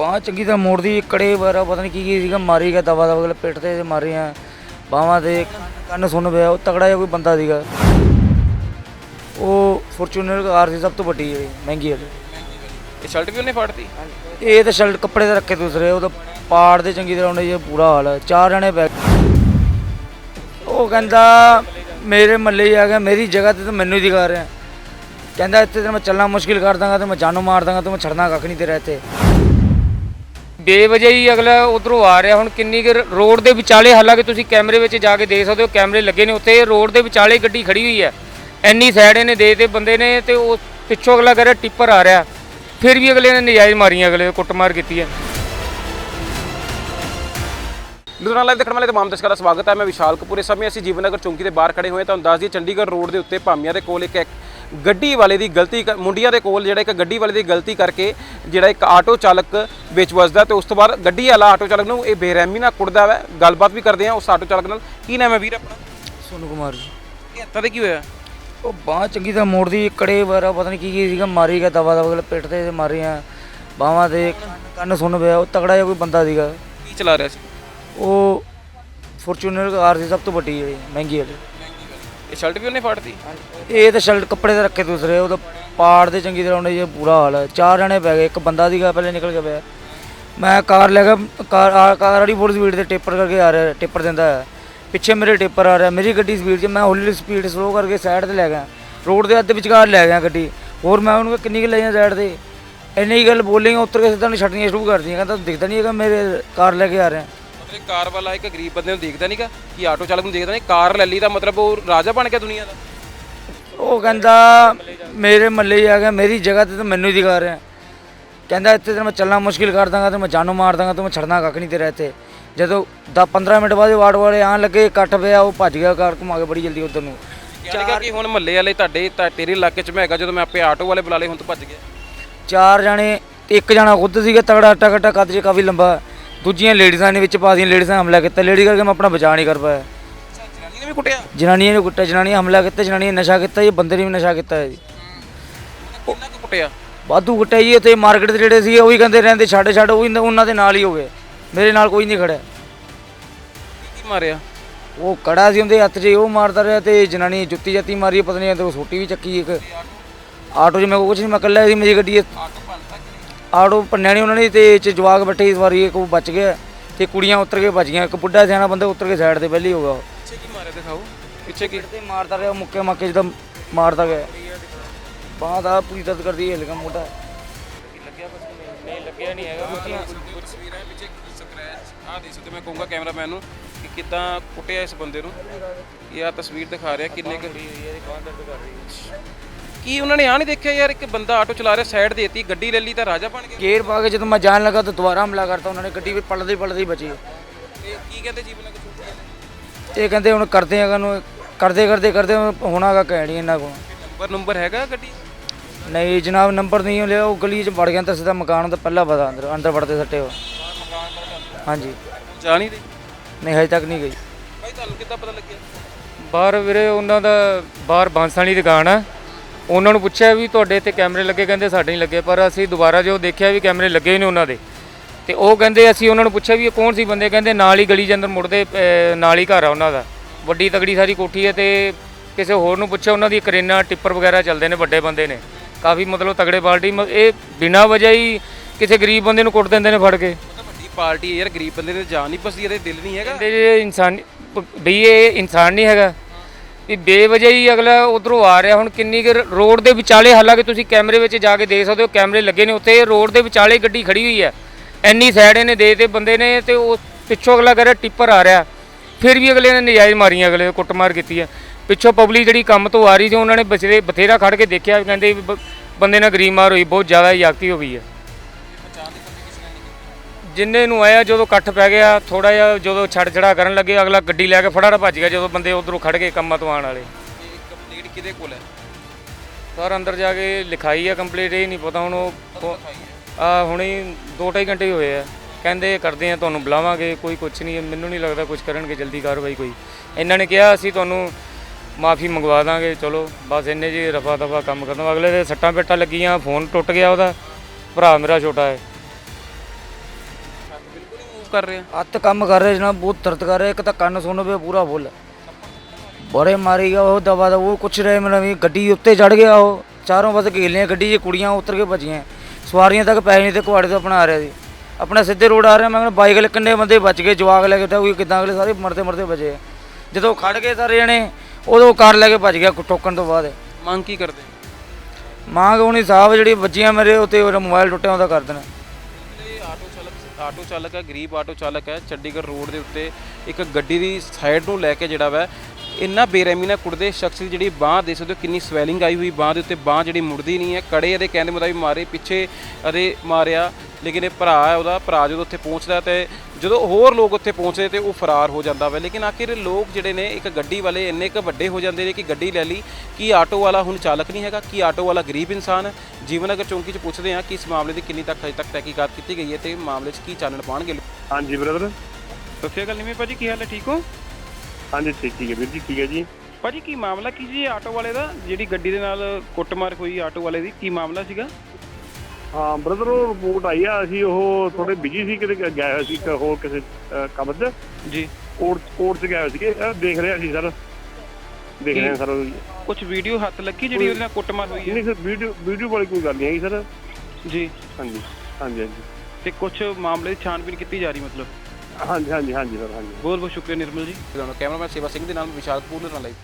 ਬਾਂਹ ਚੰਗੀ ਤਰ੍ਹਾਂ ਮੋੜਦੀ ਕੜੇ ਵਗੈਰਾ ਪਤਾ ਨਹੀਂ ਕੀ ਕੀ ਸੀਗਾ ਮਾਰੀ ਗਿਆ ਦਵਾ ਦਵਾ ਪਿੱਠ ਤੇ ਮਾਰੀਆਂ ਬਾਹਾਂ ਤੇ ਕੰਨ ਸੁਣ ਪਿਆ ਉਹ ਤਗੜਾ ਜਿਹਾ ਕੋਈ ਬੰਦਾ ਸੀਗਾ। ਉਹ ਫੋਰਚੂਨਰ ਕਾਰ ਸੀ ਸਭ ਤੋਂ ਵੱਡੀ ਜਿਹੜੀ ਮਹਿੰਗੀ ਵਾਲੀ। ਇਹ ਸ਼ਰਟ ਵੀ ਉਹਨੇ ਫਾੜਤੀ? ਇਹ ਤਾਂ ਸ਼ਰਟ ਕੱਪੜੇ ਤੇ ਰੱਖੇ ਦੂਸਰੇ ਉਹ ਤਾਂ ਪਾੜ ਦੇ ਚੰਗੀ ਤਰ੍ਹਾਂ ਉਹਨੇ ਜੇ ਪੂਰਾ ਹਾਲ ਹੈ। ਚਾਰ ਜਣੇ ਬੈ ਉਹ ਕਹਿੰਦਾ ਮੇਰੇ ਮੱਲੇ ਆ ਗਿਆ ਮੇਰੀ ਜਗ੍ਹਾ ਤੇ ਤਾਂ ਮੈਨੂੰ ਹੀ ਦਿਖਾ ਰਿਹਾ। ਕਹਿੰਦਾ ਇੱਥੇ ਤੇ ਮੈਂ ਚੱਲਣਾ ਮੁਸ਼ਕਿਲ ਕਰ ਦਾਂਗਾ ਤੇ ਮੈਂ ਜਾਨੋਂ ਮਾਰ ਦਾਂਗਾ ਤੇ ਮੈਂ ਛੱਡਣਾ ਕੱਖ ਨਹੀਂ ਤੇਰਾ ਇੱਥੇ। ਬੇਵਜ੍ਹਾ ਹੀ ਅਗਲਾ ਉਧਰੋਂ ਆ ਰਿਹਾ। ਹੁਣ ਕਿੰਨੀ ਕੁ ਰੋਡ ਦੇ ਵਿਚਾਲੇ, ਹਾਲਾਂਕਿ ਤੁਸੀਂ ਕੈਮਰੇ ਵਿੱਚ ਜਾ ਕੇ ਦੇਖ ਸਕਦੇ ਹੋ, ਕੈਮਰੇ ਲੱਗੇ ਨੇ ਉੱਥੇ। ਰੋਡ ਦੇ ਵਿਚਾਲੇ ਗੱਡੀ ਖੜੀ ਹੋਈ ਹੈ। ਐਨੀ ਸਾਈਡ ਇਹਨੇ ਦੇ ਤੇ ਬੰਦੇ ਨੇ ਤੇ ਉਹ ਪਿੱਛੋਂ ਅਗਲਾ ਕਰ ਰਿਹਾ, ਟਿੱਪਰ ਆ ਰਿਹਾ। ਫਿਰ ਵੀ ਅਗਲੇ ਨੇ ਨਜਾਇਜ਼ ਮਾਰੀਆਂ, ਅਗਲੇ ਕੁੱਟਮਾਰ ਕੀਤੀ ਹੈ। ਲੁਧਿਆਣਾ ਲਾਈਵ ਦੇਖਣ ਵਾਲੇ ਤਮਾਮ ਦਰਸ਼ਕਾਂ ਦਾ ਸਵਾਗਤ ਹੈ। ਮੈਂ ਵਿਸ਼ਾਲ ਕਪੂਰ, ਇਸ ਸਮੇਂ ਅਸੀਂ ਜੀਵਨਗਰ ਚੌਂਕੀ ਦੇ ਬਾਹਰ ਖੜੇ ਹੋਏ ਹਾਂ। ਤੁਹਾਨੂੰ ਦੱਸ ਦਈਏ, ਚੰਡੀਗੜ੍ਹ ਰੋਡ ਦੇ ਉੱਤੇ ਭਾਮੀਆਂ ਦੇ ਕੋਲ ਇੱਕ ਗੱਡੀ ਵਾਲੇ ਦੀ ਗਲਤੀ ਮੁੰਡਿਆਂ ਦੇ ਕੋਲ ਜਿਹੜਾ ਇੱਕ ਗੱਡੀ ਵਾਲੇ ਦੀ ਗਲਤੀ ਕਰਕੇ ਜਿਹੜਾ ਇੱਕ ਆਟੋ ਚਾਲਕ ਵਿੱਚ ਵੱਜਦਾ ਤੇ ਉਸ ਤੋਂ ਬਾਅਦ ਗੱਡੀ ਵਾਲਾ ਆਟੋ ਚਾਲਕ ਨੂੰ ਇਹ ਬੇਰਹਿਮੀ ਨਾਲ ਕੁੱਟਦਾ ਹੈ ਗੱਲਬਾਤ ਵੀ ਕਰਦੇ ਹਾਂ ਉਸ ਆਟੋ ਚਾਲਕ ਨਾਲ। ਕੀ ਨਾਮ ਹੈ ਵੀਰ ਆਪਣਾ? ਸੋਨੂ ਕੁਮਾਰ ਜੀ। ਇਹ ਹੱਥਾਂ ਤੇ ਕੀ ਹੋਇਆ? ਉਹ ਬਾਂਹ ਚੰਗੀ ਤਰ੍ਹਾਂ ਮੋੜਦੀ ਕੜੇ ਵਗੈਰਾ ਪਤਾ ਨਹੀਂ ਕੀ ਕੀ ਸੀਗਾ ਮਾਰੀ ਗਿਆ ਦਵਾ ਦਵਾ ਪਿੱਠ ਤੇ ਮਾਰੀਆਂ ਬਾਹਾਂ ਤੇ ਕੰਨ ਸੁਣ ਪਿਆ ਉਹ ਤਗੜਾ ਜਿਹਾ ਕੋਈ ਬੰਦਾ ਸੀਗਾ। ਕੀ ਚਲਾ ਰਿਹਾ ਸੀ? ਉਹ ਫੋਰਚੂਨਰ ਕਾਰ ਸੀ ਸਭ ਤੋਂ ਵੱਡੀ ਜਿਹੜੀ ਮਹਿੰਗੀ ਵਾਲੀ। ਇਹ ਸ਼ਰਟ ਵੀ ਉਹਨੇ ਫਾੜਤੀ? ਇਹ ਤਾਂ ਸ਼ਰਟ ਕੱਪੜੇ ਤੇ ਰੱਖੇ ਦੂਸਰੇ, ਉਹ ਤਾਂ ਪਾੜ ਦੇ ਚੰਗੀ ਤਰ੍ਹਾਂ ਉਹਨੇ ਜੇ ਪੂਰਾ ਹਾਲ ਹੈ। ਚਾਰ ਜਣੇ ਪੈ ਗਏ, ਇੱਕ ਬੰਦਾ ਸੀਗਾ ਪਹਿਲੇ ਨਿਕਲ ਕੇ ਪਿਆ। ਮੈਂ ਕਾਰ ਲੈ ਕੇ, ਕਾਰ, ਆ- ਕਾਰ ਵਾਲੀ ਫੁੱਲ ਸਪੀਡ ਤੇ ਟੇਪਰ ਕਰਕੇ ਆ ਰਿਹਾ, ਟੇਪਰ ਦਿੰਦਾ ਹੈ। ਪਿੱਛੇ ਮੇਰੇ ਟੇਪਰ ਆ ਰਿਹਾ, ਮੇਰੀ ਗੱਡੀ ਸਪੀਡ 'ਚ ਮੈਂ ਹੌਲੀ ਸਪੀਡ ਸਲੋ ਕਰਕੇ ਸਾਈਡ ਤੇ ਲੈ ਗਿਆ। ਰੋਡ ਦੇ ਅੱਧ ਵਿਚਕਾਰ ਲੈ ਗਿਆ ਗੱਡੀ। ਹੋਰ ਮੈਂ ਉਹਨੂੰ ਕਿਹਾ, ਕਿੰਨੀ ਕੁ ਲੈ ਲਈਆਂ ਸਾਈਡ ਤੇ? ਇੰਨੀ ਹੀ ਗੱਲ ਬੋਲੀ, ਉੱਤਰ ਕੇ ਸਿੱਧਾ ਨਹੀਂ ਛੱਡਣੀਆਂ ਸ਼ੁਰੂ ਕਰਦੀਆਂ ਕਹਿੰਦਾ ਦਿਖਦਾ ਨਹੀਂ ਹੈਗਾ ਮੇਰੇ ਕਾਰ ਲੈ ਕੇ ਆ ਰਿਹਾ। ਮਤਲਬ ਕਾਰ ਵਾਲਾ ਇੱਕ ਗਰੀਬ ਬੰਦੇ ਨੂੰ ਦੇਖਦਾ ਨਹੀਂਗਾ ਕਿ ਆਟੋ ਚਾਲਕ ਨੂੰ ਦੇਖਦਾ ਨਹੀਂ ਕਾਰ ਲੈ ਲਈ ਦਾ ਮਤਲਬ ਉਹ ਰਾਜਾ ਬਣ ਗਿਆ ਦੁਨੀਆ ਦਾ। ਉਹ ਕਹਿੰਦਾ ਮੇਰੇ ਮੱਲੇ ਆ ਗਿਆ ਮੇਰੀ ਜਗ੍ਹਾ ਤੇ ਤਾਂ ਮੈਨੂੰ ਹੀ ਦਿਖਾ ਰਿਹਾ। ਕਹਿੰਦਾ ਇੱਥੇ ਤੇ ਮੈਂ ਚੱਲਣਾ ਮੁਸ਼ਕਿਲ ਕਰ ਦਾਂਗਾ ਤੇ ਮੈਂ ਜਾਨੋਂ ਮਾਰ ਦਾਂਗਾ ਤੇ ਮੈਂ ਛੱਡਣਾ ਕੱਖ ਨਹੀਂ ਤੇਰਾ ਇੱਥੇ। ਜਦੋਂ 10 15 ਮਿੰਟ ਬਾਅਦ ਵਾਰਡ ਵਾਲੇ ਆਣ ਲੱਗੇ ਇਕੱਠ ਪਿਆ ਉਹ ਭੱਜ ਗਿਆ ਕਾਰ ਘੁਮਾ ਕੇ ਬੜੀ ਜਲਦੀ ਉਧਰ ਨੂੰ। ਜਾਨੇਗਾ ਕਿ ਹੁਣ ਮਹੱਲੇ ਵਾਲੇ ਤੁਹਾਡੇ ਤਾਂ ਤੇਰੇ ਇਲਾਕੇ 'ਚ ਮੈਂ ਹੈਗਾ ਜਦੋਂ ਮੈਂ ਆਪੇ ਆਟੋ ਵਾਲੇ ਬੁਲਾ ਲਏ ਹੁਣ ਤੂੰ ਭੱਜ ਗਿਆ। ਚਾਰ ਜਾਣੇ ਤੇ ਇੱਕ ਜਣਾ ਖੁਦ ਸੀਗਾ ਤਗੜਾ ਟਕ ਟਕ ਕੱਦ 'ਚ ਕਾਫੀ ਲੰਬਾ। ਦੂਜੀਆਂ ਲੇਡੀਜ਼ਾਂ ਨੇ ਵਿੱਚ ਪਾ ਦੀਆਂ ਲੇਡੀਜ਼ਾਂ ਹਮਲਾ ਕੀਤਾ। ਲੇਡੀ ਕਰਕੇ ਮੈਂ ਆਪਣਾ ਬਚਾਅ ਨਹੀਂ ਕਰ ਪਾਇਆ। ਜਨਾਨੀ ਨੇ ਵੀ ਕੁੱਟਿਆ? ਜਨਾਨੀਆਂ ਨੇ ਕੁੱਟਿਆ ਜਨਾਨੀਆਂ ਹਮਲਾ ਕੀਤਾ ਜਨਾਨੀਆਂ ਨਸ਼ਾ ਕੀਤਾ ਇਹ ਬੰਦੇ ਨੇ ਵੀ ਨਸ਼ਾ ਕੀਤਾ ਹੈ। ਜੀ ਕਿੰਨਾ ਕੁ ਕੁੱਟਿਆ? ਵਾਧੂ ਕੁੱਟਿਆ ਜੀ ਇੱਥੇ ਮਾਰਕੀਟ ਦੇ ਜਿਹੜੇ ਸੀ ਉਹ ਵੀ ਕਹਿੰਦੇ ਰਹਿੰਦੇ ਛੱਡ ਛੱਡ ਉਹ ਵੀ ਉਹਨਾਂ ਦੇ ਨਾਲ ਹੀ ਹੋ ਗਏ। ਮੇਰੇ ਨਾਲ ਕੋਈ ਨਹੀਂ ਖੜਿਆ। ਕੀ ਮਾਰਿਆ? ਉਹ ਕੜਾ ਸੀ ਉਹਦੇ ਹੱਥ 'ਚ ਉਹ ਮਾਰਦਾ ਰਿਹਾ ਤੇ ਜਨਾਨੀ ਜੁੱਤੀ ਜੱਤੀ ਮਾਰੀ ਪਤਾ ਨਹੀਂ ਤੇ ਉਹ ਸੋਟੀ ਵੀ ਚੱਕੀ ਇੱਕ। ਆਟੋ? 'ਚ ਮੈਂ ਕੁਝ ਨਹੀਂ ਮੈਂ ਇਕੱਲਾ ਸੀ ਮੇਰੀ ਗੱਡੀ ਆਟੋ ਪੰਨਿਆ ਨਹੀਂ ਉਹਨਾਂ ਨੇ ਤੇ ਚ ਜਵਾਕ ਬੈਠੇ ਇਸ ਵਾਰੀ ਇੱਕ ਉਹ ਬਚ ਗਿਆ ਤੇ ਕੁੜੀਆਂ ਉਤਰ ਕੇ ਬਚ ਗਈਆਂ ਇੱਕ ਬੁੱਢਾ ਸਿਆਣਾ ਬੰਦਾ ਉਤਰ ਕੇ ਸਾਈਡ ਤੇ ਪਹਿਲੀ ਹੋ ਗਿਆ ਉਹ। ਪਿੱਛੇ ਕੀ ਮਾਰਿਆ ਦਿਖਾਓ ਪਿੱਛੇ ਕੀ? ਤੇ ਮਾਰਦਾ ਰਿਹਾ ਮੁੱਕੇ ਮਾਕੇ ਜਦੋਂ ਮਾਰਦਾ ਗਿਆ। ਬਾਂਹ ਦਾ ਪੂਰੀ ਦਰਦ ਕਰਦੀ ਹੈ ਲਗਾ ਮੋਟਾ। ਨਹੀਂ ਲੱਗਿਆ ਨਹੀਂ ਹੈਗਾ ਕੁਝ ਤਸਵੀਰ ਹੈ ਪਿੱਛੇ ਸਕ੍ਰੈਚ ਆ ਦੇ ਸਕਦੇ ਮੈਂ ਕਹੂੰਗਾ ਕੈਮਰਾਮੈਨ ਨੂੰ ਕਿ ਕਿਦਾਂ ਕੁੱਟਿਆ ਇਸ ਬੰਦੇ ਨੂੰ। ਇਹ ਆ ਤਸਵੀਰ ਦਿਖਾ ਰਿਹਾ ਕਿੰਨੇ ਕੁ ਕੀ ਉਹਨਾਂ ਨੇ ਆ ਨਹੀਂ ਦੇਖਿਆ ਯਾਰ ਇੱਕ ਬੰਦਾ ਆਟੋ ਚਲਾ ਰਿਹਾ ਸਾਈਡ ਦੇਤੀ ਗੱਡੀ ਲੈ ਲਈ ਤਾਂ ਰਾਜਾ ਬਣ ਗਿਆ। ਪਾ ਕੇ ਜਦੋਂ ਮੈਂ ਜਾਣ ਲੱਗਾ ਤਾਂ ਦੁਬਾਰਾ ਹਮਲਾ ਕਰਤਾ ਉਹਨਾਂ ਨੇ ਗੱਡੀ ਵੀ ਪਲਦੀ ਪਲਦੀ ਬਚੀ। ਤੇ ਕੀ ਕਹਿੰਦੇ ਜੀਵਨ ਵਾਲੇ ਇਹ ਕਹਿੰਦੇ ਹੁਣ ਕਰਦੇ ਆ ਨੂੰ ਕਰਦੇ ਕਰਦੇ ਕਰਦੇ ਹੋਣਾਗਾ ਕਹਿਣੀ ਇਹਨਾਂ ਕੋਲ। ਨੰਬਰ ਨੰਬਰ ਹੈਗਾ ਗੱਡੀ? ਨਹੀਂ ਜਨਾਬ ਨੰਬਰ ਨਹੀਂ ਲਿਆ ਉਹ ਗਲੀ 'ਚ ਵੜ ਗਿਆ ਤਾਂ ਸਿੱਧਾ ਮਕਾਨ ਤੋਂ ਪਹਿਲਾਂ ਪਤਾ ਅੰਦਰ ਅੰਦਰ ਵੜਦੇ ਸੱਟੇ ਉਹ। ਹਾਂਜੀ। ਜਾ ਨਹੀਂ ਰਹੀ? ਨਹੀਂ ਹਜੇ ਤੱਕ ਨਹੀਂ ਗਈ। ਭਾਈ ਤੁਹਾਨੂੰ ਕਿੱਦਾਂ ਪਤਾ ਲੱਗਿਆ? ਬਾਹਰ ਵੀਰੇ ਉਹਨਾਂ ਦਾ ਬਾਹਰ ਬਾਂਸਾਂ ਵਾਲੀ ਦੁਕਾਨ ਆ। ਉਹਨਾਂ ਨੂੰ ਪੁੱਛਿਆ ਵੀ ਤੁਹਾਡੇ ਇੱਥੇ ਕੈਮਰੇ ਲੱਗੇ ਕਹਿੰਦੇ ਸਾਡੇ ਨਹੀਂ ਲੱਗੇ ਪਰ ਅਸੀਂ ਦੁਬਾਰਾ ਜੋ ਦੇਖਿਆ ਵੀ ਕੈਮਰੇ ਲੱਗੇ ਨੇ ਉਹਨਾਂ ਦੇ ਤੇ ਉਹ ਕਹਿੰਦੇ ਅਸੀਂ ਉਹਨਾਂ ਨੂੰ ਪੁੱਛਿਆ ਵੀ ਇਹ ਕੌਣ ਸੀ ਬੰਦੇ ਕਹਿੰਦੇ ਨਾਲ ਹੀ ਗਲੀ ਦੇ ਅੰਦਰ ਮੁੜਦੇ ਅਹ, ਨਾਲ ਹੀ ਘਰ ਆ ਉਹਨਾਂ ਦਾ। ਵੱਡੀ ਤਗੜੀ ਸਾਰੀ ਕੋਠੀ ਹੈ ਤੇ ਕਿਸੇ ਹੋਰ ਨੂੰ ਪੁੱਛਿਆ ਉਹਨਾਂ ਦੀ ਕਰੇਨਾ ਟਿੱਪਰ ਵਗੈਰਾ ਚੱਲਦੇ ਨੇ ਵੱਡੇ ਬੰਦੇ ਨੇ। ਕਾਫੀ ਮਤਲਬ ਤਗੜੇ ਬਾਲਟੀ ਮ- ਇਹ ਬਿਨਾਂ ਵਜ੍ਹਾ ਹੀ ਕਿਸੇ ਗਰੀਬ ਬੰਦੇ ਨੂੰ ਕੁੱਟ ਦਿੰਦੇ ਨੇ ਫੜ ਕੇ। ਵੱਡੀ ਪਾਰਟੀ ਹੈ ਯਾਰ ਗਰੀਬ ਬੰਦੇ ਨੇ ਜਾਨ ਨਹੀਂ ਬਸਦੀ ਇਹਦੇ ਦਿਲ ਨਹੀਂ ਹੈਗਾ। ਕਹਿੰਦੇ ਜੇ ਇਨਸਾਨ ਵੀ ਇਹ ਇਨਸਾਨ ਨਹੀਂ ਹੈਗਾ। ਵੀ ਬੇਵਜ੍ਹਾ ਹੀ ਅਗਲਾ ਉਧਰੋਂ ਆ ਰਿਹਾ। ਹੁਣ ਕਿੰਨੀ ਕੁ ਰੋਡ ਦੇ ਵਿਚਾਲੇ ਹਾਲਾਂਕਿ ਤੁਸੀਂ ਕੈਮਰੇ ਵਿੱਚ ਜਾ ਕੇ ਦੇਖ ਸਕਦੇ ਹੋ, ਕੈਮਰੇ ਲੱਗੇ ਨੇ ਉੱਥੇ। ਰੋਡ ਦੇ ਵਿਚਾਲੇ ਗੱਡੀ ਖੜੀ ਹੋਈ ਹੈ। ਐਨੀ ਸਾਈਡ ਇਹਨੇ ਦੇ ਤੇ ਬੰਦੇ ਨੇ ਤੇ ਉਹ ਪਿੱਛੋਂ ਅਗਲਾ ਕਰ ਰਿਹਾ ਟਿੱਪਰ ਆ ਰਿਹਾ। ਫਿਰ ਵੀ ਅਗਲੇ ਨੇ ਨਜਾਇਜ਼ ਮਾਰੀਆਂ, ਅਗਲੇ ਕੁੱਟਮਾਰ ਕੀਤੀ ਹੈ। ਪਿੱਛੋਂ ਪਬਲਿਕ ਜਿਹੜੀ ਕੰਮ ਤੋਂ ਆ ਰਹੀ ਸੀ, ਉਹਨਾਂ ਨੇ ਬਚਦੇ ਬਥੇਰਾ ਖੜ ਕੇ ਦੇਖਿਆ। ਵੀ ਕਹਿੰਦੇ ਵੀ ਬੰਦੇ ਨਾਲ ਗਰੀਬ ਮਾਰ ਹੋਈ, ਬਹੁਤ ਜ਼ਿਆਦਾ ਯਾਕਤੀ ਹੋ ਗਈ ਹੈ। ਜਿੰਨੇ ਨੂੰ ਆਇਆ ਜਦੋਂ ਇਕੱਠ ਪੈ ਗਿਆ ਥੋੜਾ ਜਿਹਾ ਜਦੋਂ ਛੜ ਛੜਾ ਕਰਨ ਲੱਗੇ ਅਗਲਾ ਗੱਡੀ ਲੈ ਕੇ ਫੜਾੜਾ ਭੱਜ ਗਿਆ ਜਦੋਂ ਬੰਦੇ ਉਧਰੋਂ ਖੜ ਗਏ ਕੰਮਾਂ ਤੋਂ ਆਉਣ ਵਾਲੇ। ਇਹ ਕੰਪਲੀਟ ਕਿਹਦੇ ਕੋਲ ਹੈ? ਸਰ ਅੰਦਰ ਜਾ ਕੇ ਲਿਖਾਈ ਆ ਕੰਪਲੀਟ ਇਹ ਨਹੀਂ ਪਤਾ ਹੁਣ ਉਹ ਆ ਹੁਣੇ 2.5 ਘੰਟੇ ਹੀ ਹੋਏ ਆ। ਕਹਿੰਦੇ ਕਰਦੇ ਆ ਤੁਹਾਨੂੰ ਬੁਲਾਵਾਂਗੇ ਕੋਈ ਕੁਝ ਨਹੀਂ ਮੈਨੂੰ ਨਹੀਂ ਲੱਗਦਾ ਕੁਝ ਕਰਨਗੇ ਜਲਦੀ ਕਾਰਵਾਈ ਕੋਈ। ਇਹਨਾਂ ਨੇ ਕਿਹਾ ਅਸੀਂ ਤੁਹਾਨੂੰ ਮਾਫੀ ਮੰਗਵਾ ਦਾਂਗੇ ਚਲੋ ਬਸ ਇੰਨੇ ਜੀ ਰਫਾ ਦਫਾ ਕੰਮ ਕਰਨਾ। ਅਗਲੇ ਦੇ ਸੱਟਾਂ ਪੇਟਾਂ ਲੱਗੀਆਂ ਫੋਨ ਟੁੱਟ ਗਿਆ ਉਹਦਾ। ਭਰਾ ਮੇਰਾ ਛੋਟਾ ਹੈ। ਕਰ ਰਿਹਾ ਅੱਤ ਕੰਮ ਕਰ ਰਿਹਾ ਜਨਾਬ ਬਹੁਤ ਦਰਦ ਕਰ ਰਿਹਾ। ਇੱਕ ਤਾਂ ਕੰਨ ਸੁਣ ਪਿਆ ਪੂਰਾ ਫੁੱਲ। ਬੜੇ ਮਾਰੀ ਗਿਆ ਉਹ ਦਵਾ ਦਾ ਉਹ ਕੁਛ ਰਹੇ ਮਤਲਬ ਵੀ। ਗੱਡੀ ਉੱਤੇ ਚੜ ਗਿਆ ਉਹ। ਚਾਰੋਂ ਪਾਸੇ ਘੇਲੀਆਂ ਗੱਡੀ 'ਚ ਕੁੜੀਆਂ ਉਤਰ ਕੇ ਭੱਜੀਆਂ। ਸਵਾਰੀਆਂ ਤੱਕ ਪੈਸੇ ਨਹੀਂ ਤੇ ਕੁਆੜੇ ਤੋਂ ਆਪਣਾ ਆ ਰਿਹਾ ਸੀ। ਆਪਣਾ ਸਿੱਧੇ ਰੋਡ ਆ ਰਿਹਾ ਮੈਂ ਕਹਿੰਦਾ ਬਾਈਕ ਵਾਲੇ ਕਿੰਨੇ ਬੰਦੇ ਬਚ ਗਏ ਜਵਾਕ ਲੈ ਕੇ ਤਾਂ ਕੋਈ ਕਿਦਾਂ ਅਗਲੇ ਸਾਰੇ ਮਰਦੇ ਮਰਦੇ ਬਚੇ ਜਦੋਂ ਖੜ ਗਏ ਸਾਰੇ ਜਣੇ ਉਦੋਂ ਕਾਰ ਲੈ ਕੇ ਭੱਜ ਗਿਆ ਟੋਕਣ ਤੋਂ ਬਾਅਦ। ਮੰਗ ਕੀ ਕਰਦੇ? ਮੰਗ ਹੋਣੀ ਸਾਹਿਬ ਜਿਹੜੀ ਵੱਜੀਆਂ ਮੇਰੇ ਉੱਤੇ ਉਹਦਾ ਮੋਬਾਈਲ ਟੁੱਟਿਆ ਉਹਦਾ ਕਰ ਦੇਣਾ। ਆਟੋ ਚਾਲਕ ਹੈ, ਗਰੀਬ ਆਟੋ ਚਾਲਕ ਹੈ, ਚੰਡੀਗੜ੍ਹ ਰੋਡ ਦੇ ਉੱਤੇ ਇੱਕ ਗੱਡੀ ਦੀ ਸਾਈਡ ਨੂੰ ਲੈ ਕੇ ਜਿਹੜਾ ਵਾ, ਇੰਨਾ ਬੇਰਹਿਮੀ ਨਾਲ ਕੁੜਦੇ ਸ਼ਖਸ ਦੀ ਜਿਹੜੀ ਬਾਹ ਦੇ ਸਕਦੇ ਹੋ, ਕਿੰਨੀ ਸਵੈਲਿੰਗ ਆਈ ਹੋਈ ਬਾਹ ਦੇ ਉੱਤੇ, ਬਾਹ ਜਿਹੜੀ ਮੁੜਦੀ ਨਹੀਂ ਹੈ, ਕੜੇ ਇਹਦੇ ਕਹਿੰਦੇ ਮੁਤਾਬਿਕ ਮਾਰੇ, ਪਿੱਛੇ ਅਦੇ ਮਾਰਿਆ ਲੇਕਿਨ ਇਹ ਭਰਾ ਹੈ ਉਹਦਾ ਭਰਾ ਜਦੋਂ ਉੱਥੇ ਪਹੁੰਚਦਾ ਤੇ ਜਦੋਂ ਹੋਰ ਲੋਕ ਉੱਥੇ ਪਹੁੰਚਦੇ ਤੇ ਉਹ ਫਰਾਰ ਹੋ ਜਾਂਦਾ ਵਾ। ਲੇਕਿਨ ਆਖਿਰ ਲੋਕ ਜਿਹੜੇ ਨੇ ਇੱਕ ਗੱਡੀ ਵਾਲੇ ਇੰਨੇ ਕੁ ਵੱਡੇ ਹੋ ਜਾਂਦੇ ਨੇ ਕਿ ਗੱਡੀ ਲੈ ਲਈ ਕੀ ਆਟੋ ਵਾਲਾ ਹੁਣ ਚਾਲਕ ਨਹੀਂ ਹੈਗਾ ਕੀ ਆਟੋ ਵਾਲਾ ਗਰੀਬ ਇਨਸਾਨ ਹੈ। ਜੀਵਨ ਨਗਰ ਚੌਂਕੀ 'ਚ ਪੁੱਛਦੇ ਹਾਂ ਕਿ ਇਸ ਮਾਮਲੇ ਦੀ ਕਿੰਨੀ ਤੱਕ ਹਜੇ ਤੱਕ ਤਹਿਕੀਕਾਤ ਕੀਤੀ ਗਈ ਹੈ ਤੇ ਮਾਮਲੇ 'ਚ ਕੀ ਚਾਨਣ ਪਾਣਗੇ ਹਾਂਜੀ ਬ੍ਰਦਰ। ਸਤਿ ਸ਼੍ਰੀ ਅਕਾਲ ਨਿਮੇ ਭਾਜੀ ਕੀ ਹਾਲ ਹੈ ਠੀਕ ਹੋ? ਹਾਂਜੀ ਠੀਕ ਠੀਕ ਹੈ ਵੀਰ ਜੀ ਠੀਕ ਹੈ ਜੀ। ਭਾਜੀ ਕੀ ਮਾਮਲਾ ਕੀ ਜੀ ਇਹ ਆਟੋ ਵਾਲੇ ਦਾ? ਜਿਹੜੀ ਗੱਡੀ ਦੇ ਨਾਲ ਕੁੱਟਮਾਰ ਹੋਈ ਆਟੋ ਵਾਲੇ ਦੀ ਕੀ ਮਾਮਲਾ ਸੀਗਾ? ਹਾਂ ਬ੍ਰਦਰ ਉਹ ਰਿਪੋਰਟ ਆਈ ਆ ਅਸੀਂ ਉਹ ਥੋੜੇ ਬਿਜ਼ੀ ਸੀ ਕਿਤੇ ਗਏ ਹੋਏ ਸੀ ਇੱਕ ਹੋਰ ਕਿਸੇ ਅਹ, ਕੰਮ 'ਚ। ਜੀ। ਕੋਰਟ ਕੋਰਟ 'ਚ ਗਏ ਹੋਏ ਸੀਗੇ ਇਹ ਦੇਖ ਰਿਹਾ ਸੀ ਸਰ। ਦੇਖ ਰਹੇ ਹਾਂ ਸਰ। ਕੁਝ ਵੀਡੀਓ ਹੱਥ ਲੱਗੀ ਜਿਹੜੀ ਉਹਦੇ ਨਾਲ ਕੁੱਟਮਾਰ ਹੋਈ ਨਹੀਂ ਸਰ ਵੀਡੀਓ ਵੀਡੀਓ ਵਾਲੀ ਕੋਈ ਗੱਲ ਨਹੀਂ ਹੈਗੀ ਸਰ। ਜੀ। ਹਾਂਜੀ ਹਾਂਜੀ ਹਾਂਜੀ। ਤੇ ਕੁਝ ਮਾਮਲੇ ਦੀ ਛਾਣਬੀਨ ਕੀਤੀ ਜਾ ਰਹੀ ਮਤਲਬ? ਹਾਂਜੀ ਹਾਂਜੀ ਹਾਂਜੀ ਸਰ ਹਾਂਜੀ। ਬਹੁਤ ਬਹੁਤ ਸ਼ੁਕਰੀਆ ਨਿਰਮਲ ਜੀ। ਕੈਮਰਾਮੈਨ ਸੇਵਾ ਸਿੰਘ ਦੇ ਨਾਲ ਵਿਸ਼ਾਲ ਕਪੂਰ ਨਾਲ ਲਾਈਵ